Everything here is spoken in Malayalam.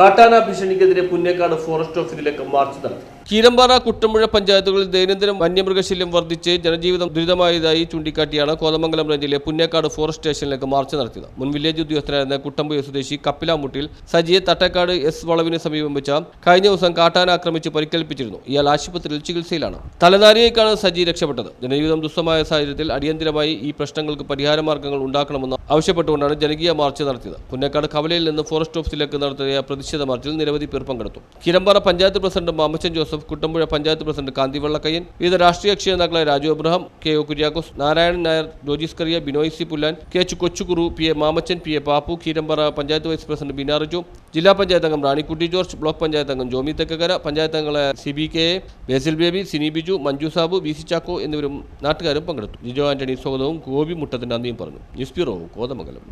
കാട്ടാന ഭീഷണിക്കെതിരെ പുന്നേക്കാട് ഫോറസ്റ്റ് ഓഫീസിലേക്ക് മാർച്ച് നടത്തി. കീരമ്പാറ കുട്ടമ്പുഴ പഞ്ചായത്തുകളിൽ ദൈനംദിനം വന്യമൃഗശല്യം വർദ്ധിച്ച് ജനജീവിതം ദുരിതമായതായി ചൂണ്ടിക്കാട്ടിയാണ് കോതമംഗലം റേഞ്ചിലെ പുന്നേക്കാട് ഫോറസ്റ്റ് സ്റ്റേഷനിലേക്ക് മാർച്ച് നടത്തിയത്. മുൻ വില്ലേജ് ഉദ്യോഗസ്ഥനായിരുന്ന കുട്ടമ്പുഴ സ്വദേശി കപ്പിലാമുട്ടിൽ സജിയെ തട്ടക്കാട് എസ് വളവിന് സമീപം വെച്ച കഴിഞ്ഞ ദിവസം കാട്ടാന ആക്രമിച്ച് പരിക്കേൽപ്പിച്ചിരുന്നു. ഇയാൾ ആശുപത്രിയിൽ ചികിത്സയിലാണ്. തലനാരിയേക്കാണ് സജി രക്ഷപ്പെട്ടത്. ജനജീവിതം ദുസ്സമായ സാഹചര്യത്തിൽ അടിയന്തരമായി ഈ പ്രശ്നങ്ങൾക്ക് പരിഹാര മാർഗങ്ങൾ ഉണ്ടാക്കണമെന്ന് ആവശ്യപ്പെട്ടുകൊണ്ടാണ് ജനകീയ മാർച്ച് നടത്തിയത്. പുന്നേക്കാട് കവലയിൽ നിന്ന് ഫോറസ്റ്റ് ഓഫീസിലേക്ക് നടത്തിയ പ്രതിഷേധ മാർച്ചിൽ നിരവധി പേർ പങ്കെടുത്തു. Keerampara panchayat president Mamachan Joseph Kuttampuzha panchayat president Kanthi Vellakkayyan വിവിധ രാഷ്ട്രീയ കക്ഷി നേതാക്കളായ Raju Abraham K O Kuriakose Narayanan Nair Jojis Kariya Binoy C Pullan K H Kochukuru P A Mamachan P A Pappu Keerampara panchayat vice president Bina Riju ജില്ലാ പഞ്ചായത്ത് അംഗം റാണിക്കുട്ടി ജോർജ് ബ്ലോക്ക് പഞ്ചായത്ത് അംഗം ജോമി തെക്കക്കര പഞ്ചായത്ത് അംഗങ്ങളായ C B K Basil Baby Sini Biju Manju Sabu B C Chacko എന്നിവരും നാട്ടുകാരും പങ്കെടുത്തു. ജിജോ ആന്റണി സ്വാഗതവും ഗോപി മുട്ടത്തിന്റെ നന്ദിയും പറഞ്ഞു. News bureau Kothamangalam.